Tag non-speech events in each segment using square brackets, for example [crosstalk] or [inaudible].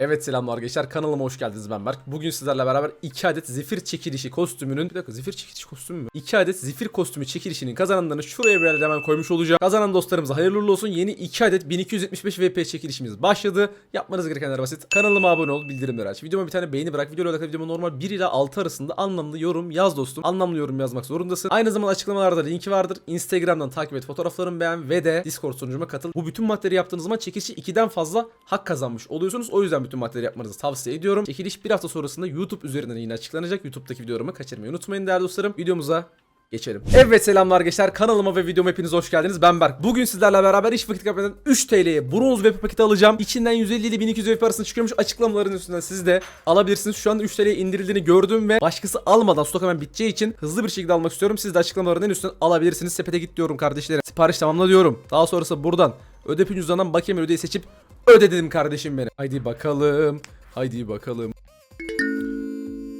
Evet selamlar arkadaşlar kanalıma hoş geldiniz ben Berk. Bugün sizlerle beraber 2 adet zifir çekilişi kostümünün bir dakika zifir çekilişi kostümü mü? 2 adet zifir kostümü çekilişinin kazananlarını şuraya bir hemen koymuş olacağım. Kazanan dostlarımıza hayırlı olsun. Yeni 2 adet 1275 VP çekilişimiz başladı. Yapmanız gerekenler basit. Kanalıma abone ol, bildirimleri aç. Videoma bir tane beğeni bırak. Video olarak videoma normal 1 ile 6 arasında anlamlı yorum yaz dostum. Anlamlı yorum yazmak zorundasın. Aynı zamanda açıklamalarda linki vardır. Instagram'dan takip et, fotoğraflarımı beğen ve de Discord sunucuma katıl. Bu bütün maddeleri yaptığınız zaman çekilişi 2'den fazla hak kazanmış oluyorsunuz. O yüzden bütün maddeleri yapmanızı tavsiye ediyorum. Çekiliş bir hafta sonrasında YouTube üzerinden yine açıklanacak. YouTube'daki videolarımı kaçırmayı unutmayın değerli dostlarım. Videomuza geçelim. Evet selamlar gençler. Kanalıma ve videoma hepiniz hoş geldiniz. Ben Berk. Bugün sizlerle beraber hiç vakit kaybeden 3 TL'ye bronz VP paketi alacağım. İçinden 150 ile 1200 VP arasında çıkıyormuş. Açıklamaların üstünden siz de alabilirsiniz. Şu anda 3 TL'ye indirildiğini gördüm ve başkası almadan stok hemen biteceği için hızlı bir şekilde almak istiyorum. Siz de açıklamaların en üstünden alabilirsiniz. Sepete git diyorum kardeşlerim. Sipariş tamamla diyorum. Daha sonrası buradan ödepin cüzdanından bakayım ödeyi seçip öde dedim kardeşim beni. Haydi bakalım. Haydi bakalım.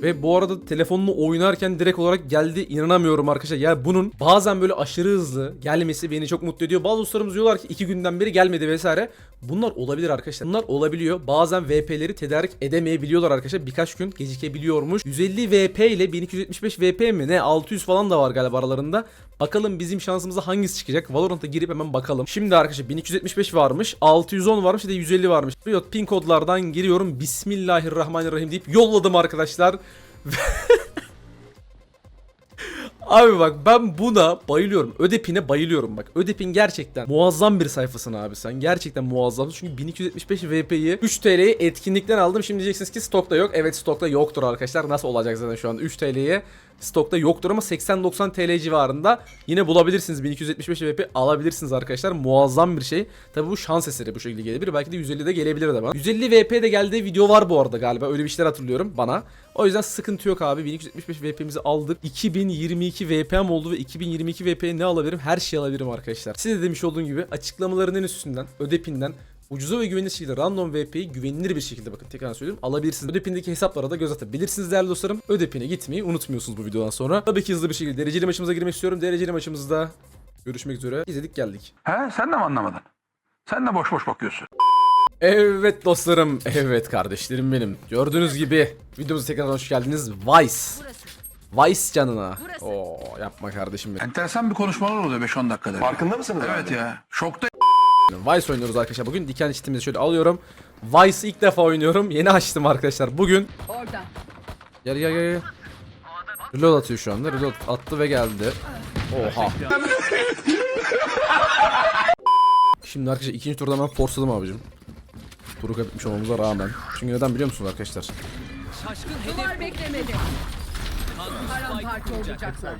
Ve bu arada telefonunu oynarken direkt olarak geldi inanamıyorum arkadaşlar. Ya bunun bazen böyle aşırı hızlı gelmesi beni çok mutlu ediyor. Bazı dostlarımız diyorlar ki iki günden beri gelmedi vesaire. Bunlar olabilir arkadaşlar. Bunlar olabiliyor. Bazen VP'leri tedarik edemeyebiliyorlar arkadaşlar. Birkaç gün gecikebiliyormuş. 150 VP ile 1275 VP mi ne 600 falan da var galiba aralarında. Bakalım bizim şansımıza hangisi çıkacak. Valorant'a girip hemen bakalım. Şimdi arkadaşlar 1275 varmış. 610 varmış. Bir de 150 varmış. Riot pin kodlardan giriyorum. Bismillahirrahmanirrahim deyip yolladım arkadaşlar. Abi bak ben buna bayılıyorum. Ödepin'e bayılıyorum bak. Ödepin gerçekten muazzam bir sayfasın abi sen. Gerçekten muazzam. Çünkü 1275 VP'yi 3 TL'ye etkinlikten aldım. Şimdi diyeceksiniz ki stokta yok. Evet stokta yoktur arkadaşlar. Nasıl olacak zaten şu an 3 TL'ye stokta yoktur ama 80-90 TL civarında yine bulabilirsiniz. 1275 VP alabilirsiniz arkadaşlar. Muazzam bir şey. Tabi bu şans eseri bu şekilde gelebilir. Belki de 150 de gelebilir de bana. 150 VP de geldiği video var bu arada galiba. Öyle bir şeyler hatırlıyorum bana. O yüzden sıkıntı yok abi. 1275 VP'mizi aldık. 2022 VP'm oldu ve 2022 VP'ye ne alabilirim? Her şeyi alabilirim arkadaşlar. Size de demiş olduğum gibi açıklamaların en üstünden, ödepinden Ucuza ve güvenilir şekilde random VP'yi güvenilir bir şekilde bakın tekrar söylüyorum alabilirsiniz. Ödepindeki hesaplara da göz atabilirsiniz değerli dostlarım. Ödepine gitmeyi unutmuyorsunuz bu videodan sonra. Tabii ki hızlı bir şekilde dereceli maçımıza girmek istiyorum. Dereceli maçımızda görüşmek üzere. İzledik geldik. He sen de mi anlamadın? Sen de boş boş bakıyorsun. Evet dostlarım, evet kardeşlerim benim. Gördüğünüz gibi videomuza tekrar hoş geldiniz. Vice. Vice canına. Oo yapma kardeşim benim. Enteresan bir konuşmalar oluyor 5-10 dakikada. Farkında mısınız Evet abi? ya. Şokta Vice oynuyoruz arkadaşlar. Bugün diken çitimizi şöyle alıyorum. Vice'ı ilk defa oynuyorum. Yeni açtım arkadaşlar. Bugün Orada. Gel gel gel. gel. Reload atıyor şu anda. Reload attı ve geldi. Oha. Şimdi arkadaşlar ikinci turda ben forsladım abicim. Turu kaybetmiş olmamıza rağmen. Çünkü neden biliyor musunuz arkadaşlar? Duvar beklemedi. Paramparça olacaklar.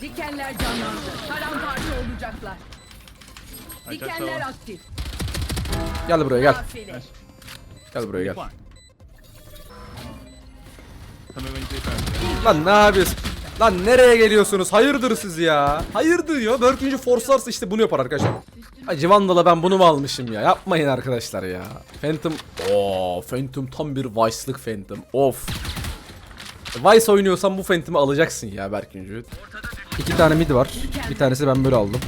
Dikenler canlandı. Paramparça olacaklar. Dikenler aktif. Gel buraya gel. Gel buraya gel. Lan ne yapıyorsun? Lan nereye geliyorsunuz? Hayırdır siz ya? Hayırdır ya? Dördüncü forcelarsa işte bunu yapar arkadaşlar. Acı Vandal'a ben bunu mu almışım ya? Yapmayın arkadaşlar ya. Phantom. Oo, Phantom tam bir Vice'lık Phantom. Of. Vice oynuyorsan bu Phantom'ı alacaksın ya Berkincü. İki tane mid var. Bir tanesi ben böyle aldım.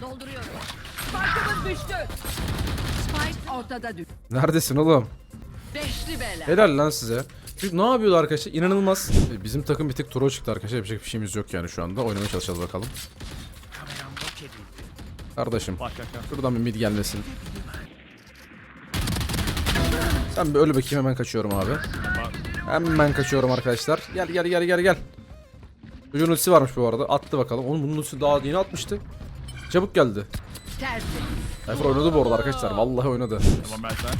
Dolduruyorum. Spike'ımız düştü. Spike ortada düştü. Neredesin oğlum? Beşli bela. Helal lan size. Çünkü ne yapıyorlar arkadaşlar? İnanılmaz. E, Bizim takım bir tık turo çıktı arkadaşlar. Yapacak bir şeyimiz yok yani şu anda. Oynamaya çalışacağız bakalım. Kardeşim. Şuradan bir mid gelmesin. Sen bir öyle bakayım hemen kaçıyorum abi. Hemen kaçıyorum arkadaşlar. Gel gel gel gel gel. Çocuğun ultisi varmış bu arada. Attı bakalım. Onun bunun ultisi daha yeni atmıştı. Çabuk geldi. Cypher oynadı bu arada arkadaşlar. Vallahi oynadı. Tamam ben sen.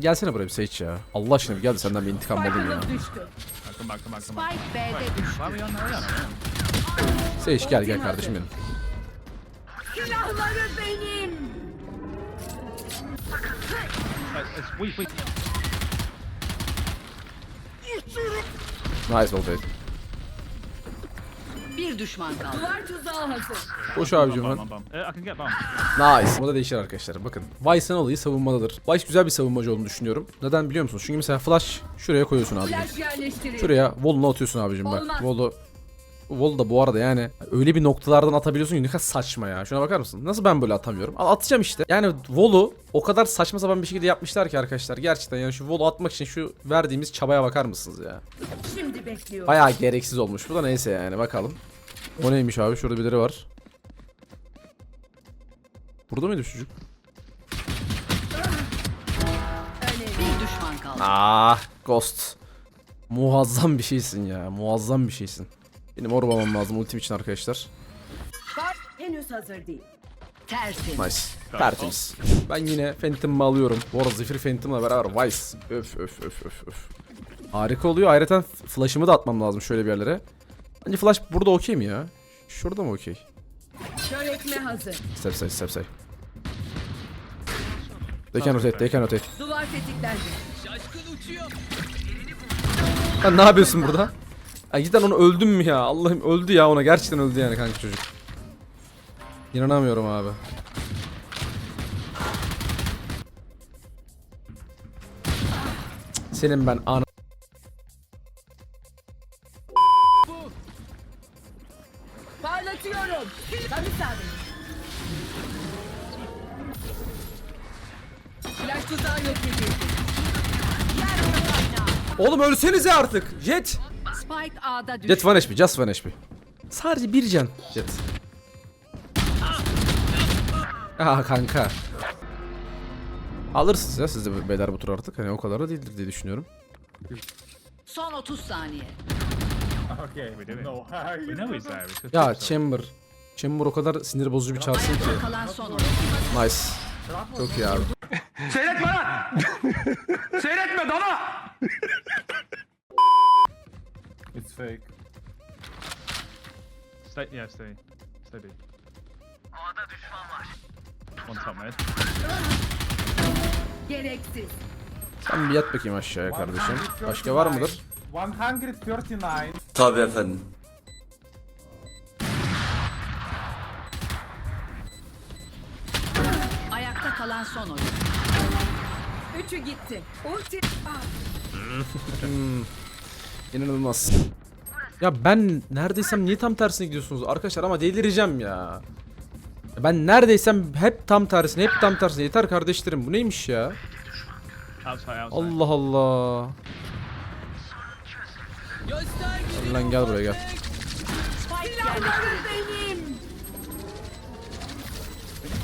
Gelsene buraya bir Sage ya. Allah aşkına bir gel de senden bir intikam alayım ya. Baktım baktım baktım. Spike B'de düştü. Var mı yanına yan? Sage gel gel kardeşim benim. Silahları benim. Nice old Sage. Bir düşman kaldı. Duvar tuzağı hazır. Koş abicim lan. Nice. Bu da değişir arkadaşlar. Bakın. Vice'ın olayı savunmadadır. Vice güzel bir savunmacı olduğunu düşünüyorum. Neden biliyor musunuz? Çünkü mesela flash şuraya koyuyorsun abi. Flash yerleştirin. Şuraya wall'unu atıyorsun abicim bak. Olmaz. Wall'u Wall da bu arada yani öyle bir noktalardan atabiliyorsun ki ne kadar saçma ya. Şuna bakar mısın? Nasıl ben böyle atamıyorum? Al atacağım işte. Yani Wall'u o kadar saçma sapan bir şekilde yapmışlar ki arkadaşlar. Gerçekten yani şu Wall'u atmak için şu verdiğimiz çabaya bakar mısınız ya? Şimdi bekliyorum. Bayağı gereksiz olmuş bu da neyse yani bakalım. O neymiş abi? Şurada birileri var. Burada mıydı çocuk? Bir düşman kaldı. Ah Ghost. Muazzam bir şeysin ya. Muazzam bir şeysin. Benim orbamam lazım ultim için arkadaşlar. Henüz hazır değil. Tertemiz. Nice. Tertemiz. Ben yine Phantom'ımı alıyorum. Bu arada Zephyr Phantom'la beraber Vice. Öf öf öf öf öf. Harika oluyor. Ayrıca flash'ımı da atmam lazım şöyle bir yerlere. Bence flash burada okey mi ya? Şurada mı okey? Kör etme hazır. Step say step say. They can rotate, they can rotate. Duvar tetiklendi. Sen ne yapıyorsun burada? Ya cidden onu öldüm mü ya? Allah'ım öldü ya ona. Gerçekten öldü yani kanka çocuk. İnanamıyorum abi. Senin ben ana... Parlatıyorum. Tabii sen. Flash tuzağı yok edildi. Oğlum ölsenize artık. Jet. Spike A'da düştü. Jet 1 HP, just 1 HP. Sadece bir can. Jet. Aha kanka. Alırsınız ya siz de beyler bu tur artık. Hani o kadar da değildir diye düşünüyorum. Son 30 saniye. Okay. No, [laughs] Ya Chamber. Chamber o kadar sinir bozucu bir çarsın ki. Ayakta kalan son oyun. Nice. Çok iyi abi. Seyretme lan! [laughs] Seyretme dana! It's fake. stay. Yeah, stay. Stay B. One top mid. Gereksiz. Sen bir yat bakayım aşağıya kardeşim. Başka var mıdır? 139. Tabii efendim. Ayakta kalan son oyun. Üçü gitti. Ulti. [laughs] [laughs] İnanılmaz. Ya ben neredeysem niye tam tersine gidiyorsunuz arkadaşlar ama delireceğim ya. Ben neredeysem hep tam tersine, hep tam tersine. Yeter kardeşlerim bu neymiş ya? Allah Allah. Lan gel buraya gel.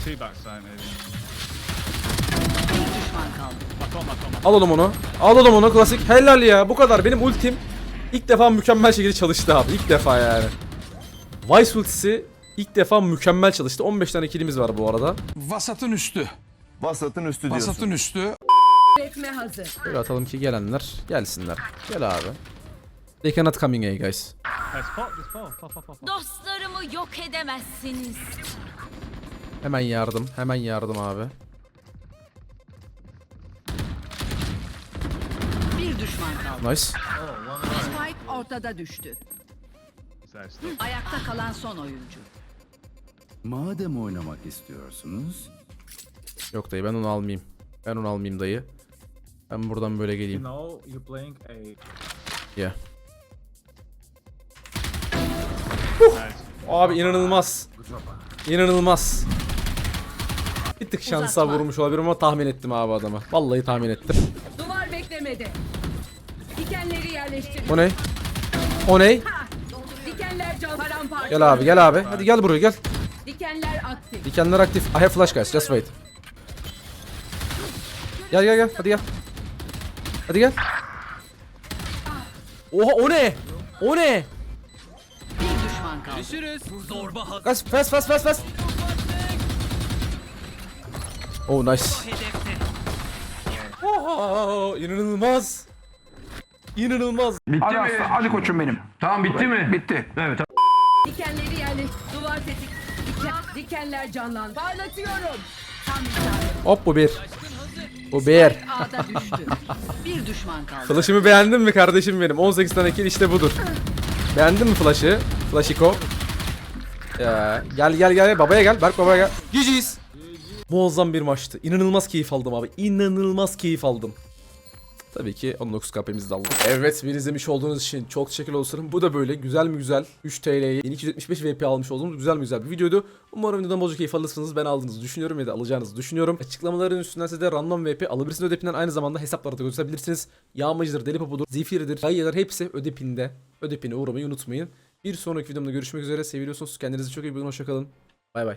Two Al oğlum onu. Al oğlum onu klasik. Helal ya bu kadar. Benim ultim ilk defa mükemmel şekilde çalıştı abi. İlk defa yani. Vice ultisi ilk defa mükemmel çalıştı. 15 tane killimiz var bu arada. Vasatın üstü. Vasatın üstü diyorsun. Vasatın üstü. Üretme hazır. Böyle atalım ki gelenler gelsinler. Gel abi. They cannot coming A guys. Dostlarımı yok edemezsiniz. Hemen yardım. Hemen yardım abi. Bir düşman kaldı. Nice. Ortada düştü. Ayakta kalan son oyuncu. Madem oynamak istiyorsunuz. Yok dayı ben onu almayayım. Ben onu almayayım dayı. Ben buradan böyle You geleyim. know, you playing a Yeah. Abi inanılmaz. İnanılmaz. Bir tık şansa Uzatma. vurmuş olabilirim ama tahmin ettim abi adamı. Vallahi tahmin ettim. Duvar beklemedi. Dikenleri yerleştir. O ne? O ne? Dikenler can paramparça. Gel abi gel abi. Hadi gel buraya gel. Dikenler aktif. Dikenler aktif. I have flash guys. Just wait. Gel gel gel. Hadi gel. Hadi gel. Oha o ne? O ne? Bir düşman kaldı. Guys fast fast fast fast. Oh nice. Oha inanılmaz. İnanılmaz. Bitti hadi mi? Hadi koçum benim. Tamam bitti mi? Bitti. Evet. Dikenleri yerleştir. Duvar tetik. Diken, dikenler canlan. Parlatıyorum. Tam isabet. Hop bu bir. Bu bir. A'da düştü. Bir düşman kaldı. Flash'ımı beğendin mi kardeşim benim? 18 tane kill işte budur. Beğendin mi Flash'ı? Flashiko. Ya, gel gel gel babaya gel. Berk babaya gel. GG's. Muazzam bir maçtı. İnanılmaz keyif aldım abi. İnanılmaz keyif aldım. Tabii ki 19 KP'mizi de aldık. Evet beni izlemiş olduğunuz için çok teşekkür olsun. Bu da böyle güzel mi güzel 3 TL'ye 1275 VP almış olduğumuz güzel mi güzel bir videoydu. Umarım videodan bolca keyif alırsınız. Ben aldığınızı düşünüyorum ya da alacağınızı düşünüyorum. Açıklamaların üstünden size de random VP alabilirsiniz ödepinden aynı zamanda hesapları da gösterebilirsiniz. Yağmacıdır, Deli Popo'dur, Zifir'dir, Gayya'dır hepsi ödepinde. Ödepine uğramayı unutmayın. Bir sonraki videomda görüşmek üzere. Seviyorsunuz. Kendinize çok iyi bakın. Hoşçakalın. Bay bay.